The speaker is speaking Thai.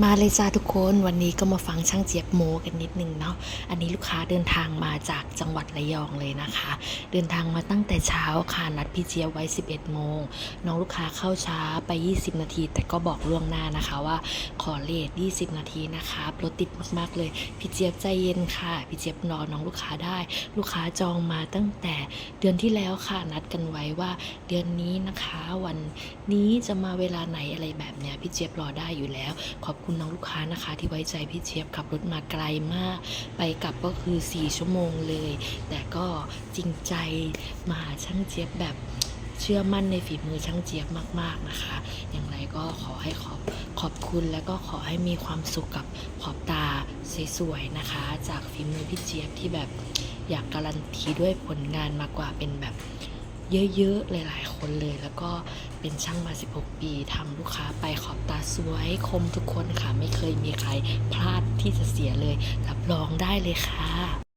มาเลยจ้าทุกคนวันนี้ก็มาฟังช่างเจี๊ยบโมกันนิดนึงเนาะอันนี้ลูกค้าเดินทางมาจากจังหวัดระยองเลยนะคะ เดินทางมาตั้งแต่เช้าค่ะนัดพี่เจี๊ยบไว้ 11 โมงน้องลูกค้าเข้าช้าไป 20 นาที แต่ก็บอกล่วงหน้านะคะว่าขอเลท20 นาทีนะคะรถติดมากๆเลยพี่เจี๊ยบใจเย็นค่ะพี่เจี๊ยบรอน้องลูกค้าได้ ลูกค้าจองมาตั้งแต่เดือนที่แล้วค่ะนัดกันไว้ว่า เดือนนี้นะคะวันนี้จะมาเวลาไหนอะไรแบบเนี้ยพี่เจี๊ยบรอได้อยู่แล้วขอบคุณน้องลูกค้านะคะ ที่ไว้ใจพี่เจี๊ยบขับรถมาไกลมาก ไปกลับก็คือ 4 ชั่วโมงเลย แต่ก็จริงใจมาหาช่างเจี๊ยบแบบเชื่อมั่นในฝีมือช่างเจี๊ยบมาก ๆนะคะ อย่างไรก็ขอให้ขอบขอบคุณและก็ขอให้มีความสุขกับขอบตาสวยๆนะคะ จากฝีมือพี่เจี๊ยบที่แบบอยากการันตีด้วยผลงานมากกว่าเป็นแบบ เยอะๆ หลายๆ คนเลย แล้วก็เป็นช่างมา 16 ปีทำลูกค้าไปขอบตาสวยคมทุกคนค่ะ ไม่เคยมีใครพลาดที่จะเสียเลย รับรองได้เลยค่ะ